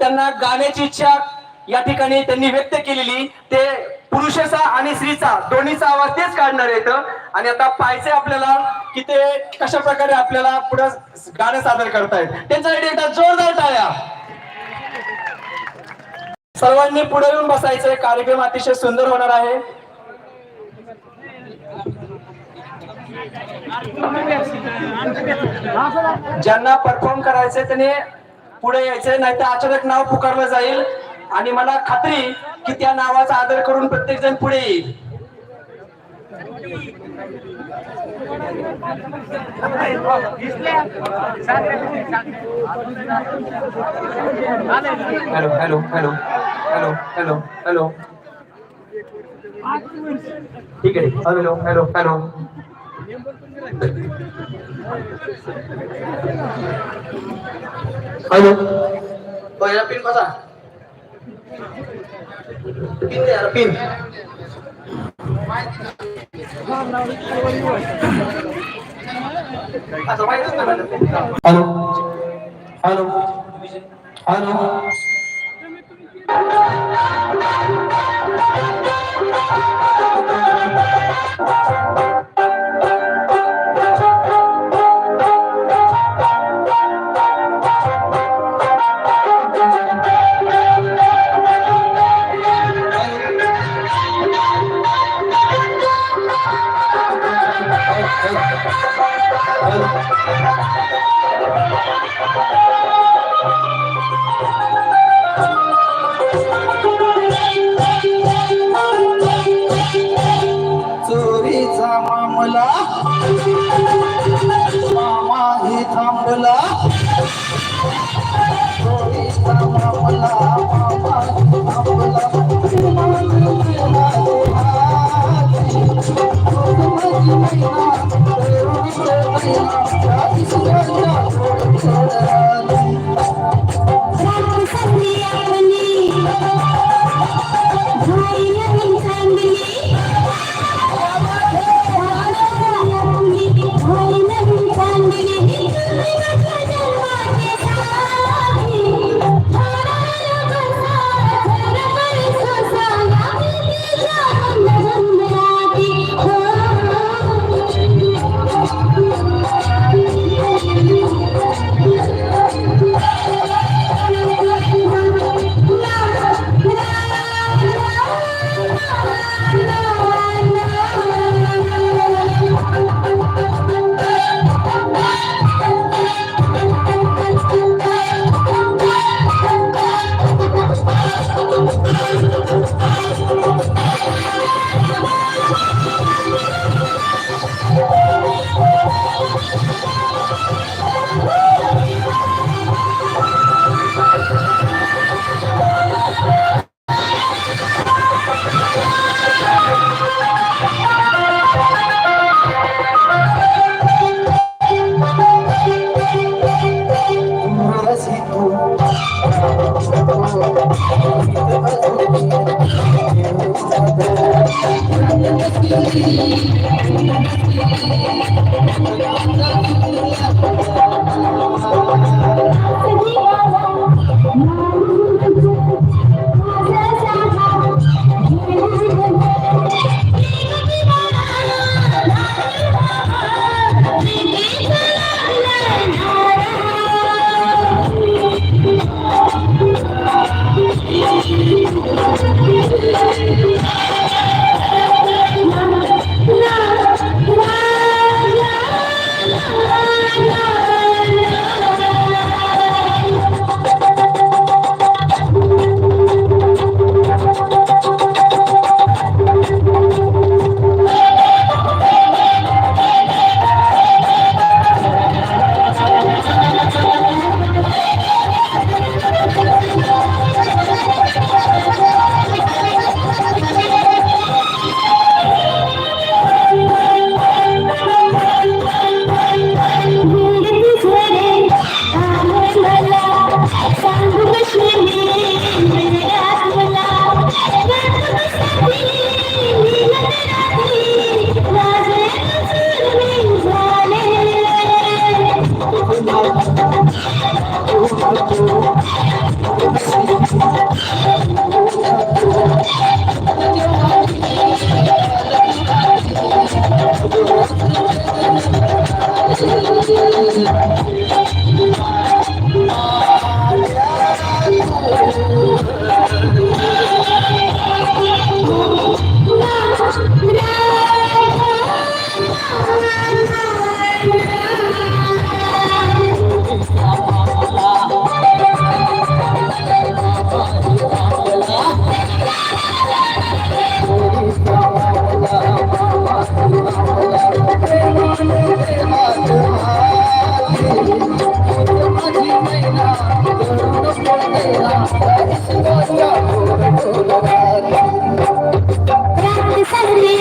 त्यांना गाण्याची इच्छा या ठिकाणी त्यांनी व्यक्त केलेली. ते पुरुषाचा आणि स्त्रीचा दोन्हीचा आवाज तेच काढणार आहेत. आणि आता पाहायचंय आपल्याला की ते कशा प्रकारे आपल्याला पुढे गाणं सादर करतायत. त्यांच्यासाठी एकदा जोरदार टाळ्या. सर्वांनी पुढे येऊन बसायचंय. कार्यक्रम अतिशय सुंदर होणार आहे. ज्यांना परफॉर्म करायचंय त्याने पुढे यायचंय नाही तर अचानक नाव पुकारलं जाईल. आणि मला खात्री की त्या नावाचा आदर करून प्रत्येक जण पुढे येईल. Hello hello hello hello hello hello. ठीक आहे. Hello hello hello. हॅलो पहिला पिन बसा पिन द्या पिन हॅलो हॅलो हॅलो चोरीचा राम Thank you.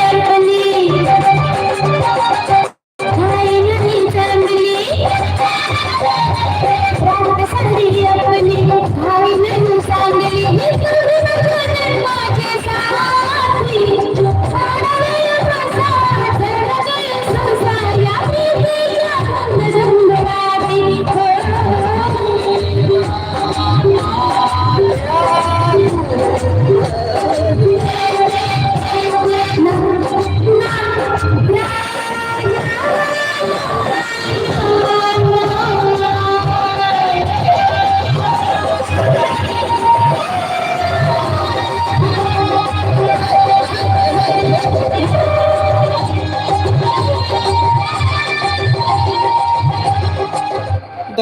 Gracias,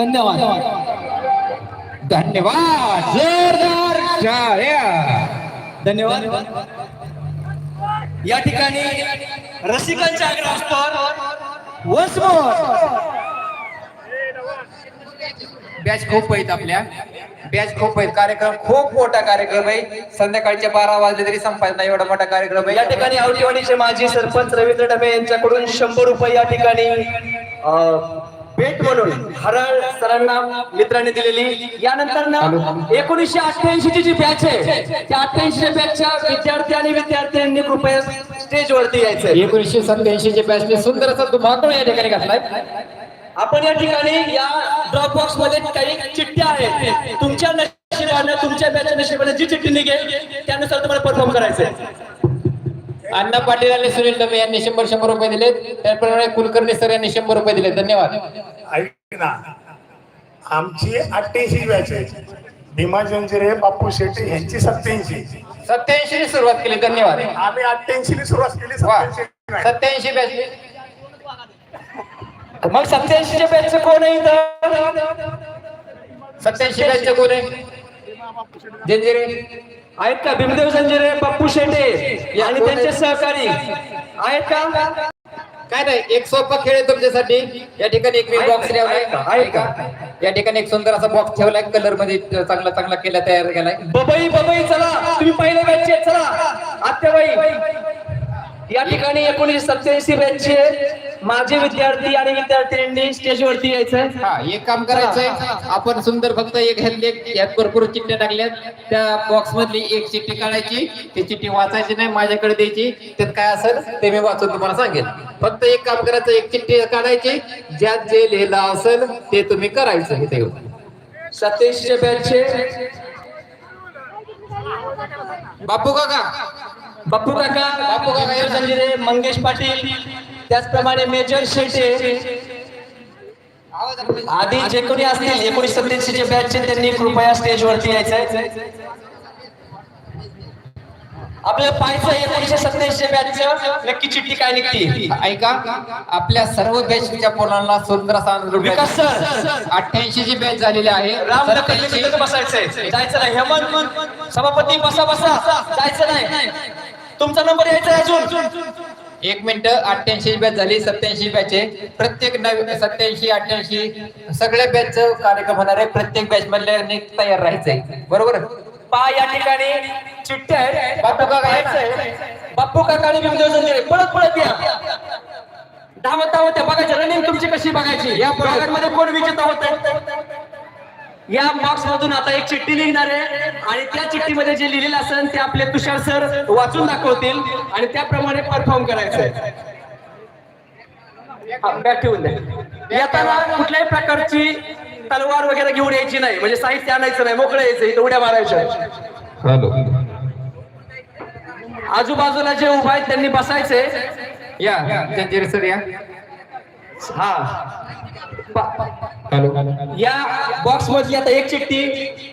धन्यवाद. धन्यवाद. जोरदार टाळ्या धन्यवाद. या ठिकाणी रसिकांच्या आग्रहास्तव वन्स बॅच खूप आहेत आपल्या. बॅच खूप आहेत. कार्यक्रम खूप मोठा कार्यक्रम आहे. संध्याकाळचे बारा वाजले तरी संपायचा नाही एवढा मोठा कार्यक्रम या ठिकाणी आवडीवाडीचे माजी सरपंच रवींद्र डबे यांच्याकडून शंभर रुपये या ठिकाणी भेट म्हणून हरळ सरांना मित्रांनी दिलेली. यानंतर ना एकोणीसशे अठ्ठ्याऐंशी ची जी बॅच आहे त्या अठ्ठ्याऐंशी बॅचच्या विद्यार्थी आणि विद्यार्थ्यांनी कृपया स्टेज वरती यायचंय. एकोणीसशे सत्याऐंशी चे बॅचने सुंदर असा धुमाकूळ या ठिकाणी घातलाय. आपण या ठिकाणी या ड्रॉप बॉक्समध्ये काही चिठ्ठ्या आहेत. तुमच्या नशिबाने तुमच्या बॅचच्या नशिबाने जी चिठ्ठी निघेल त्यानुसार तुम्हाला परफॉर्म करायचंय. अण्णा पाटील आणि सुनील डबे यांनी शंभर शंभर रुपये दिले त्याप्रमाणे कुलकर्णी सर यांनी शंभर रुपये दिले धन्यवाद. ऐक ना आमची अठ्ठ्याऐंशी बॅच आहे भीमा जंजिरे बापू शेट्टी यांची सत्याऐंशी. सत्याऐंशी ने सुरुवात केली. धन्यवाद. आम्ही अठ्ठ्याऐंशी ने सुरुवात केली वा. 87 नाही. सत्याऐंशी बॅच. मग सत्याऐंशी बॅच कोण आहे इथं? सत्याऐंशी बॅच कोण आहे? जंजिरे. आहेत का? भीमदेव संजय पप्पू शेटे आणि त्यांचे सहकारी. आहेत का? काय नाही एक सोपा खेळ आहे तुमच्यासाठी. या ठिकाणी एक मी बॉक्स? ठेवलाय. आहे का? या ठिकाणी एक सुंदर असा बॉक्स ठेवलाय कलरमध्ये चांगला चांगला केला तयार केलाय बबई बबई चला. तुम्ही बॅचचे चला. आत्याबाई. या ठिकाणी एकोणीसशे सत्याऐंशी बॅचचे माझे विद्यार्थी आणि विद्यार्थिनींनी स्टेजवरती यायचं हा एक काम करायचंय. आपण सुंदर फक्त एक ह्यात एक यात भरपूर चिठ्ठ्या टाकल्यात. त्या बॉक्स मधली एक चिठ्ठी काढायची. ती चिठ्ठी वाचायची नाही माझ्याकडे द्यायची. त्यात काय असेल ते मी वाचून तुम्हाला सांगेन. फक्त एक काम करायचं एक चिठ्ठी काढायची. ज्यात जे लिहिलं असेल ते तुम्ही करायचं इथे येऊन. सत्याऐंशी बॅचचे बापू काका बापू काका बापू काका संजय मंगेश पाटील त्याचप्रमाणे मेजर शेटे. आधी जे कोणी असतील एकोणीस सत्याऐंशी चे बॅचचे त्यांनी कृपया स्टेजवरती यायचंय. आपल्याला पाहायचं एकोणीसशे सत्याऐंशी बॅचचं नक्की चिठ्ठी काय निघती? ऐका आपल्या सर्व बॅचच्या पोरांना सुंदर असा विकास सर. अठ्ठ्याऐंशी ची बॅच झालेली आहे राम बसायचंय. जायचं नाही. हेमंत सभापती बसा बसा. जायचं नाही. तुमचा नंबर यायचा अजून. एक मिनिट अठ्ठ्याऐंशी बॅच झाली सत्याऐंशी बॅच आहे. प्रत्येक नवी सत्याऐंशी अठ्ठ्याऐंशी सगळ्या बॅचचं कार्यक्रम होणार आहे. प्रत्येक बॅच मधल्या तयार राहायचंय बरोबर? पा या ठिकाणी चिठ्ठ्या आहेत. बापू काका. यायचंय. बापू काका आणि भीमदेव संजय पळत पळत या. धावत धावत बघायची रनिंग तुमची कशी बघायची? या मध्ये कोण विजेता होत या बॉक्स मधून आता एक चिठ्ठी लिहिणार आहे आणि त्या चिठ्ठीमध्ये जे लिहिलेलं असेल ते आपले तुषार सर वाचून दाखवतील आणि त्याप्रमाणे परफॉर्म करायचंय हा, बॅग ठेवून द्या. येताना कुठल्याही प्रकारची तलवार वगैरे घेऊन यायची नाही. म्हणजे साहित्य आणायचं नाही. मोकळं यायचं. इथं उड्या मारायच्या. आजूबाजूला जे उभा आहेत त्यांनी बसायचे या. जंजिरे सर या. हा. या बॉक्स मधली आता एक चिठ्ठी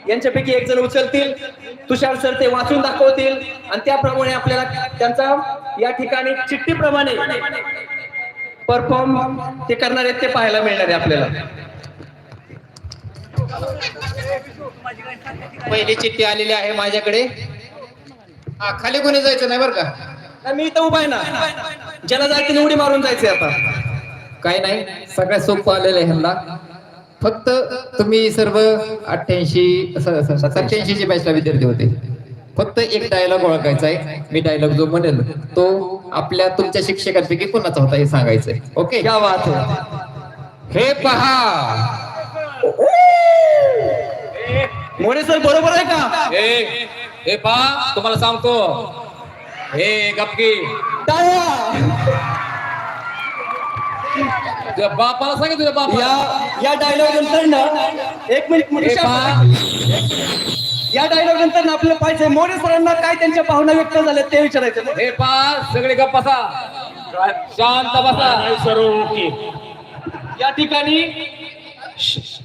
यांच्यापैकी एक जण उचलतील. तुषार सर ते वाचून दाखवतील. आणि त्याप्रमाणे आपल्याला त्यांचा या ठिकाणी चिठ्ठीप्रमाणे परफॉर्म ते करणार आहेत ते पाहायला मिळणार आहे आपल्याला. पहिली चिठ्ठी आलेली आहे माझ्याकडे. हा खाली कोणी जायचं नाही बरं का? नाही, मी इथं उभा आहे ना. ज्याला जायचं उडी मारून जायचंय आता. काही नाही सगळ्यात सोपं आलेलं आहे ह्यांना. फक्त तुम्ही सर्व अठ्ठ्याऐंशी सत्याऐंशी चे बॅचला विद्यार्थी होते. फक्त एक डायलॉग ओळखायचा आहे. मी डायलॉग जो म्हणेल तो आपल्या तुमच्या शिक्षकांपैकी कोणाचा होता हे सांगायचंय. ओके क्या हे. पहा. मोरे सर बरोबर आहे का? हे हे पा तुम्हाला सांगतो. हे गपकी. टाळ्या! तुझ्या बापाला सांगितलं तुझ्या बापाला. या या डायलॉग नंतर ना एक मिनिट हे पा या डायलॉग नंतर ना आपल्याला पाहिजे मोरे सरांना काय त्यांच्या भावना व्यक्त झाल्या ते विचारायचं हे पा सगळे गप्प बसा. शांत बसा. सर्व या ठिकाणी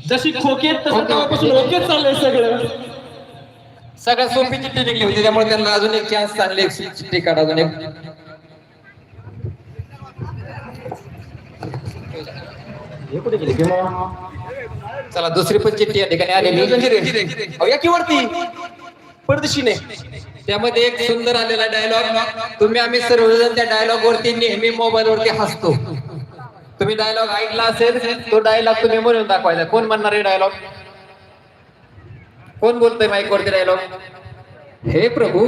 जशी खोकेत तसं तेव्हापासून ओकेत चाललंय सगळं. सगळ्यात सोपी चिठ्ठी निघली होती त्यामुळे त्यांना अजून एक चान्स चांगली एक चिठ्ठी काढ अजून एक. चला दुसरी पण चिठ्ठी या ठिकाणी आलेली. की वरती परदेशीने. त्यामध्ये एक सुंदर आलेला डायलॉग तुम्ही आम्ही सर्वजण त्या डायलॉग वरती नेहमी मोबाईल वरती हसतो. तुम्ही डायलॉग ऐकला असेल तो डायलॉग तुम्ही म्हणून दाखवायचा. कोण म्हणणार आहे डायलॉग कोण बोलतोय माईक वरती डायलॉग हे प्रभू.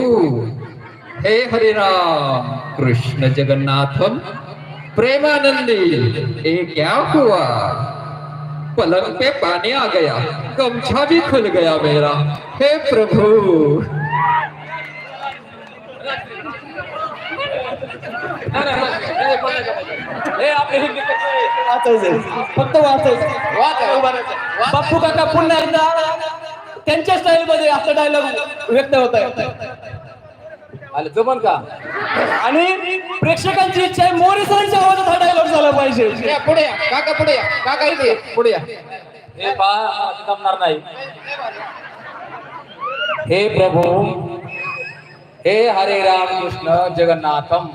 हे हरिराम. कृष्ण जगन्नाथम. प्रेमानंदी एक क्या हुआ? पलंग पे पानी आ गया गमछा भी खुल गया मेरा। हे प्रभु। हे फक्त वाचायचं काका पुन्हा एकदा त्यांच्या स्टाईल मध्ये असं डायलॉग व्यक्त होत आहे आले जमन का? आणि प्रेक्षकांची इच्छा आहे मोरे सरांच्या आवाजात हा डायलॉग झाला पाहिजे. या, पुढे या. काका पुढे या. काका इथे या, पुढे या. हे पा जमणार नाही. हे प्रभु हे हरे राम कृष्ण जगन्नाथम.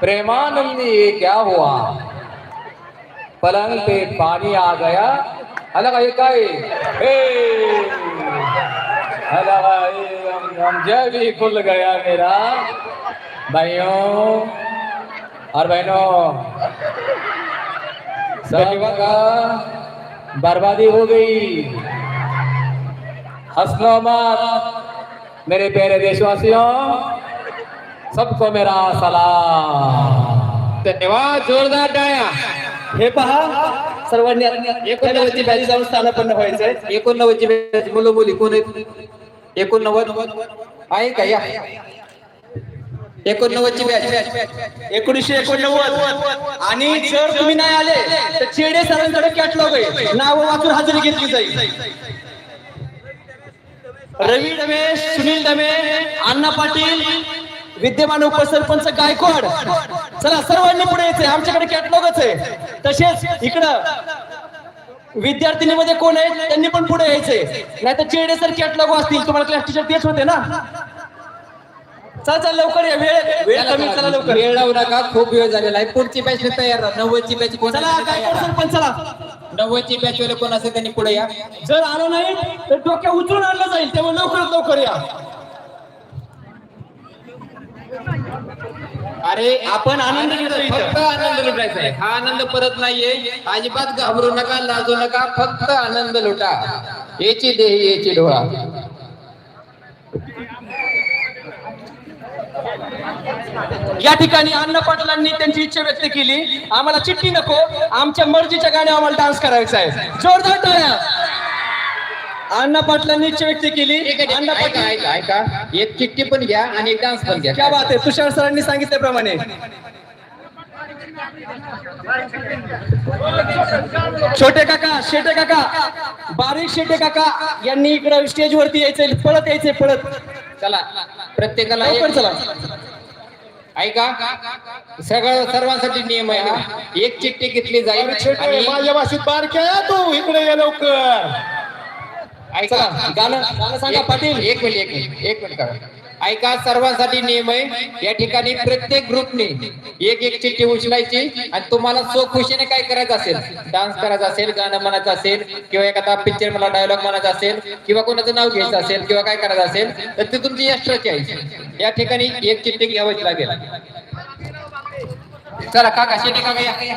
प्रेमानंदी ये क्या हुआ? पलंग पे पानी आ गया। अलग ये काय? हे! अलग हम जय भी खुल गया मेरा। भाइयों और बहनों सब का बर्बादी हो गई। हंसनो मत मेरे प्यारे देशवासियों सबको मेरा सलाम। धन्यवाद जोरदार डाया। हे पहा सर्वांनी एकोणनव्वदची बॅच जाऊन स्थानापन्न व्हायचंय. एकोणनव्वदची batch मुलं मुली कोण आहेत? एकोणनव्वद? आहे का? या. एकोणनव्वदची बॅच. एकोणीसशे एकोणनव्वद. आणि जर तुम्ही नाही आले तर चेडे सरांकडे कॅटलॉग आहे. नाव वाचून हजेरी घेतली जाईल. रवी डबे सुनील डबे अण्णा पाटील विद्यमान उपसरपंच गायकवाड. चला सर्वांनी पुढे यायचंय. आमच्याकडे कॅटलॉगच आहे. तसेच इकडं विद्यार्थिनीमध्ये कोण आहेत त्यांनी पण पुढे यायचंय. नाही तर चेडे सर कॅटलॉग असतील. तुम्हाला क्लास टीचर तेच होते ना? चला चला लवकर या. वेळ वेळ कमी चला लवकर. वेळ लावू नका. खूप वेळ झालेला आहे पुढची बॅच तयार नव्वदची बॅच कोण चला गायकवाड सरपंच चला. नव्वदची बॅच वाले कोण असेल त्यांनी पुढे या. जर आलो नाही तर डोक्या उचलून आणलं जाईल. त्यामुळे लवकरात लवकर या. अरे आपण आनंद फक्त. आनंद लुटायचा आहे. हा आनंद परत नाहीये. अजिबात घाबरू नका लाजू नका फक्त आनंद लुटा. याची देही याची डोळा. या ठिकाणी अण्णा पाटलांनी त्यांची इच्छा व्यक्त केली. आम्हाला चिठ्ठी नको. आमच्या मर्जीच्या गाण्या आम्हाला डान्स करायचा आहे. जोरदार टाळ्या. अण्णा पाटलांनी इच्छा व्यक्त केली. अण्णा ऐका पाटील ऐका ऐका. एक चिठ्ठी पण घ्या आणि एक डान्स पण घ्या. क्या बात आहे तुषार सरांनी सांगितल्याप्रमाणे. छोटे काका शेटे काका बारीक शेटे काका यांनी इकडे स्टेज वरती यायचंय पळत यायचंय पळत. चला प्रत्येकाला लवकर एक- चला. ऐका सगळं सर्वांसाठी नियम आहे हा. एक चिठ्ठी घेतली जाईल आणि माझ्या भाषेत बारक्या तू इकडे ये लवकर. ऐका गाणं गाणं सांगा पाटील. एक मिनिट एक मिनिट एक मिनिट करा. ऐका सर्वांसाठी नियम आहे. या ठिकाणी प्रत्येक ग्रुपने एक एक चिठ्ठी उचलायची आणि तुम्हाला सो खुशीने काय करायचं असेल? डान्स करायचा असेल गाणं म्हणायचं असेल किंवा एखादा पिक्चर मला डायलॉग म्हणायचा असेल किंवा कोणाचं नाव घ्यायचं असेल किंवा काय करायचं असेल तर ते तुमची एक्स्ट्राची आहे या ठिकाणी एक चिठ्ठी घ्यावीच लागेल. चला काका शेटी काका या.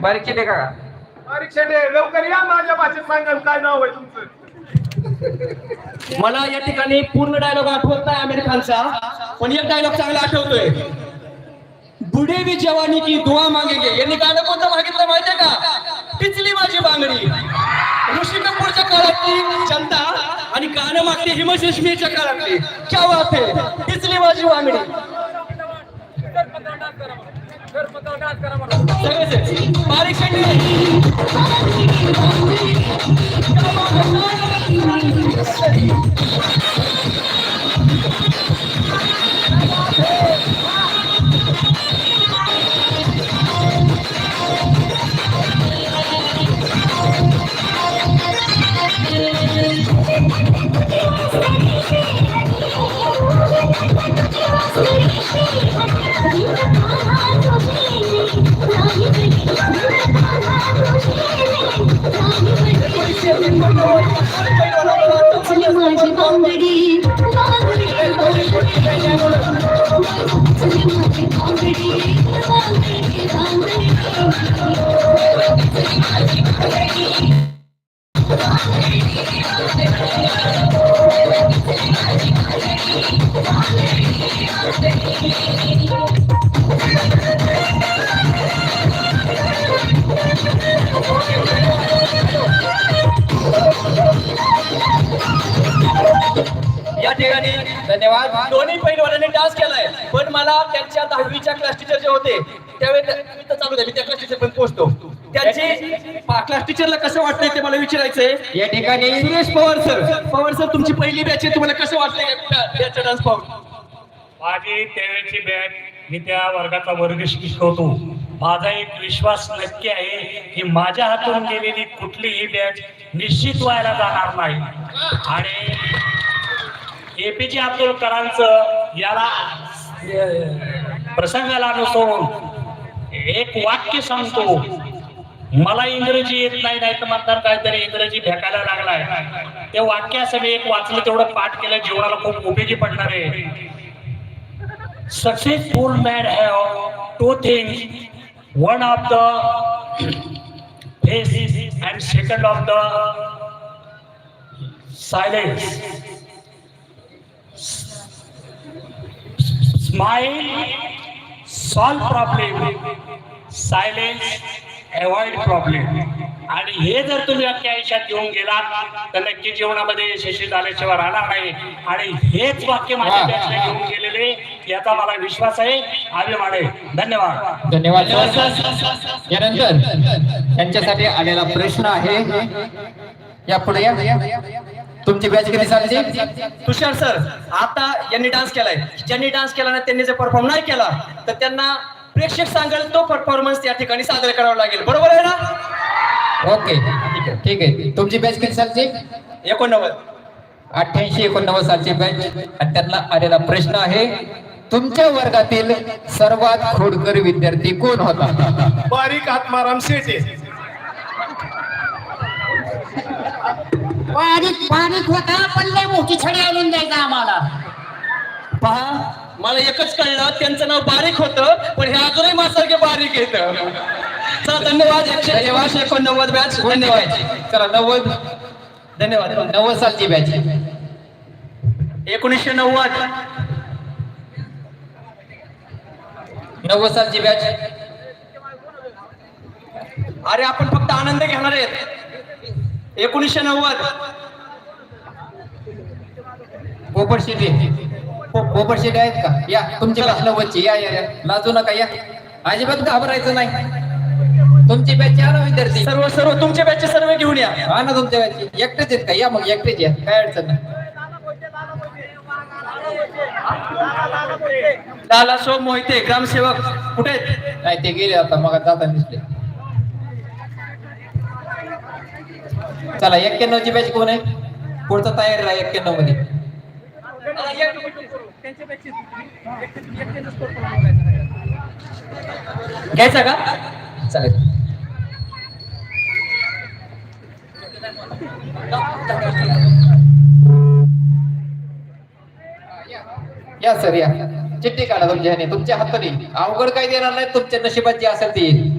बारीक चिठ्ठी का परीक्षा दे लवकर या माझ्या भाषेत सांगाल काय नाव आहे तुमचं मला या ठिकाणी पूर्ण डायलॉग आठवत नाही आमिर खानचा पण एक डायलॉग चांगला आठवतोय बुढे भी जवानी की दुआ मागेंगे यांनी गाणं कोणतं मागितलं माहितीये का पिचली माझी बांगडी ऋषी कपूरच्या काळातली जनता आणि गाणं मागते हिमशेष्मीच्या काळातली क्या आहे पिचली माझी बांगडी सगळेच ठिकाणी. धन्यवाद. दोन्ही पैलवानांनी डान्स केलाय. पण मला त्यांच्या दहावीच्या क्लास टीचर जे होते त्यावेळी मी तर चालू मी त्या क्लास टीचर पण पोहोचतो. त्यांची क्लास टीचरला कसं वाटतंय ते मला विचारायचंय. या ठिकाणी सुरेश पवार सर. पवार सर तुमची पहिली बॅच आहे. तुम्हाला कसं वाटतंय त्याचा डान्स पाहून? माझी त्यावेळेची बॅच मी त्या वर्गाचा वर्ग शिकवतो. माझा एक विश्वास नक्की आहे की माझ्या हातून गेलेली कुठलीही बॅच निश्चित व्हायला जाणार नाही. आणि एपीजे अब्दुल कलामचं याला प्रसंगाला नसून एक वाक्य सांगतो. मला इंग्रजी येत नाही नाही तर म्हणतात काहीतरी इंग्रजी फेकायला लागलाय. ते वाक्य असं मी एक वाचलं तेवढं पाठ केलं जीवनाला खूप उपयोगी पडणार आहे. Successful man have two things. One of the face and second of the silence smile solve problem silence avoid problem. आणि हे जर तुम्ही अख्ख्या आयुष्यात घेऊन गेलात तर नक्की जीवनामध्ये यशस्वी झाल्याशिवाय राहणार नाही. आणि हेच वाक्य माझ्या घेऊन गेलेले याचा मला विश्वास आहे अभिमान आहे. धन्यवाद. धन्यवाद. यानंतर त्यांच्यासाठी आलेला प्रश्न आहे या पुढे या. तुमची बॅच किती सालची तुषार सर आता यांनी डान्स केलाय. ज्यांनी डान्स केला ना त्यांनी जर परफॉर्म नाही केला तर त्यांना प्रेक्षक सांगेल तो परफॉर्मन्स त्या ठिकाणी सादर करावा लागेल. बरोबर आहे ना? ओके. ठीक आहे. तुमची बॅच किती सालची एकोणनव्वद. अठ्ठ्याऐंशी एकोणनव्वद सालची बॅच आणि त्यांना आलेला प्रश्न आहे तुमच्या वर्गातील सर्वात खोडकर विद्यार्थी कोण होता? बारीक आत्माराम शेटे बारीक बारीक होता पण लय मोठी छडी आणून द्यायचा आम्हाला. पहा मला एकच कळलं त्यांचं नाव बारीक होतं पण हे अजूनही माझ्यासारखे बारीक येत चला धन्यवाद. एकशे एकशे एकोणनव्वद बॅच. धन्यवाद. चला नव्वद. धन्यवाद. नव्वद सालची बॅच एकोणीसशे नव्वद. नव्वद सालची बॅच. अरे आपण फक्त आनंद घेणार आहेत. एकोणीसशे नव्वद. पोपट शेती पोपट शेती आहेत का? या तुमची बॅच नव्वदची. या या या. लाजू नका या. अजिबात घाबरायचं नाही. तुमची बॅच या ना विद्यार्थी. सर्व सर्व तुमच्या बॅचचे सर्व घेऊन या. हा ना तुमच्या बॅचची एकटेच आहेत का? या मग एकटेच या. काय अडचण नाही. लाला सो मोहिते ग्रामसेवक कुठे आहेत? नाही ते गेले आता. मग जाता दिसले. चला एक्क्याण्णव ची बॅच कोण आहे? पुढचा तयार राहा एक्क्याण्णवमध्ये घ्यायचा का? चालेल. या सर या. चिठ्ठी काढा तुमच्या ह्याने. तुमच्या हाताने. अवघड काही देणार नाही. तुमच्या नशिबात जे असेल ते येईल.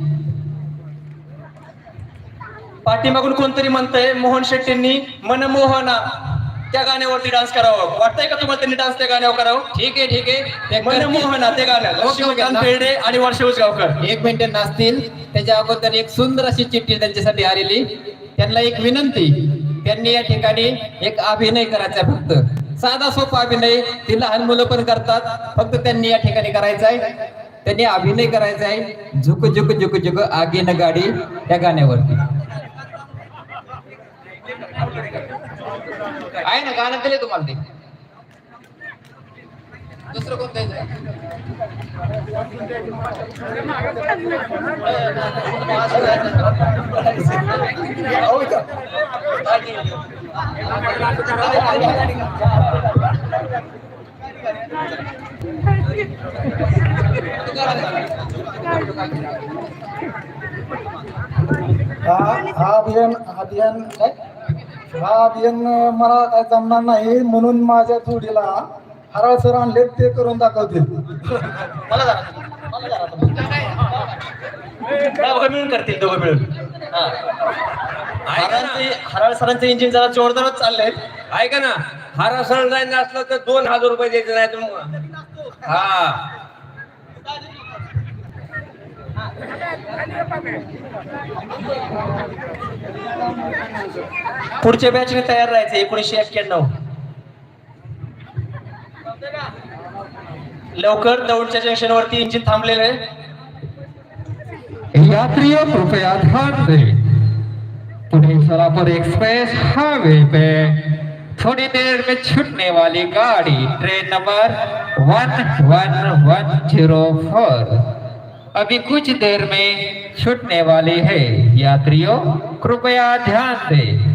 पाठीमागून कोणतरी म्हणतंय मोहन शेट्टींनी मनमोहना त्या गाण्यावरती डान्स करावं. वाटतंय का तुम्हाला त्यांनी डान्स त्या गाण्यावर करावं? ठीक आहे ठीक आहे. मनमोहना ते गाणं. लक्ष्मीकांत बेर्डे आणि वर्षा उसगावकर. एक मिनिट नाचतील. त्याच्या अगोदर एक सुंदर अशी चिठ्ठी त्यांच्यासाठी आलेली. त्यांना एक विनंती. त्यांनी या ठिकाणी एक अभिनय करायचा फक्त. साधा सोपा अभिनय. ती लहान मुलं पण करतात. फक्त त्यांनी या ठिकाणी करायचा आहे. त्यांनी अभिनय करायचा आहे. झुक झुक झुक झुक आगे न गाडी या गाण्यावरती. आहे ना गाणं दिले तुम्हाला ते दुसरं कोणतं आहे? हा हा अभियान अभियान काय हा अभियान मला काय जमणार नाही म्हणून माझ्या जोडीला हराळ सर आणले ते करून दाखवतील. दोघं मिळून करतील दोघं मिळून? हा. हराळचे हराळ सरांचं इंजिन जरा जोरदारच चाललंय ऐका ना. हारा सण जायचं असलं तर दोन हजार रुपये द्यायचे नाही तर मग. हा. पुढच्या बॅचने तयार राहायचं एकोणीसशे एक्क्याण्णव. लवकर दौडच्या जंक्शन वरती इंजिन थांबलेलं आहे. यात्रियों कृपया ध्यान पुढे पुणे सोलापुर एक्सप्रेस हाईवे पे. थोड़ी देर में छूटने वाली गाड़ी train number one one one zero four अभी कुछ देर में छूटने वाली है। यात्रियों कृपया ध्यान दें।